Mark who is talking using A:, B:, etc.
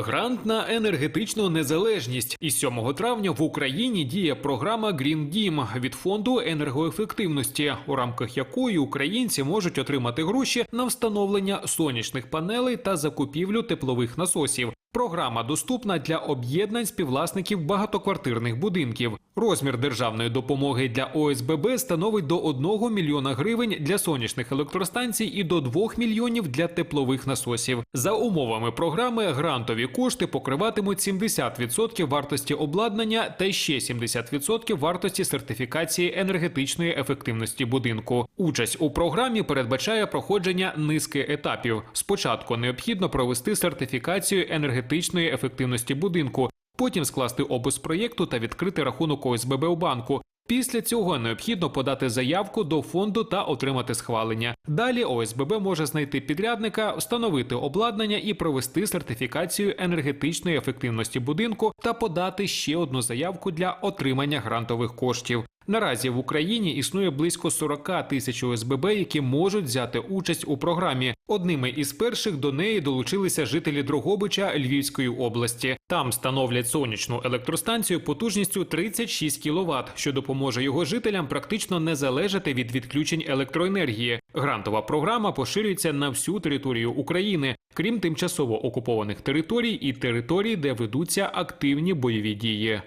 A: Грант на енергетичну незалежність. Із 7 травня в Україні діє програма Green Дім від фонду енергоефективності, у рамках якої українці можуть отримати гроші на встановлення сонячних панелей та закупівлю теплових насосів. Програма доступна для об'єднань співвласників багатоквартирних будинків. Розмір державної допомоги для ОСББ становить до 1 мільйона гривень для сонячних електростанцій і до 2 мільйонів для теплових насосів. За умовами програми грантові кошти покриватимуть 70% вартості обладнання та ще 70% вартості сертифікації енергетичної ефективності будинку. Участь у програмі передбачає проходження низки етапів. Спочатку необхідно провести сертифікацію енергетичної ефективності будинку, потім скласти опис проєкту та відкрити рахунок ОСББ у банку. Після цього необхідно подати заявку до фонду та отримати схвалення. Далі ОСББ може знайти підрядника, встановити обладнання і провести сертифікацію енергетичної ефективності будинку та подати ще одну заявку для отримання грантових коштів. Наразі в Україні існує близько 40 тисяч ОСББ, які можуть взяти участь у програмі. Одними із перших до неї долучилися жителі Дрогобича Львівської області. Там становлять сонячну електростанцію потужністю 36 кВт, що допоможе його жителям практично не залежати від відключень електроенергії. Грантова програма поширюється на всю територію України, крім тимчасово окупованих територій і територій, де ведуться активні бойові дії.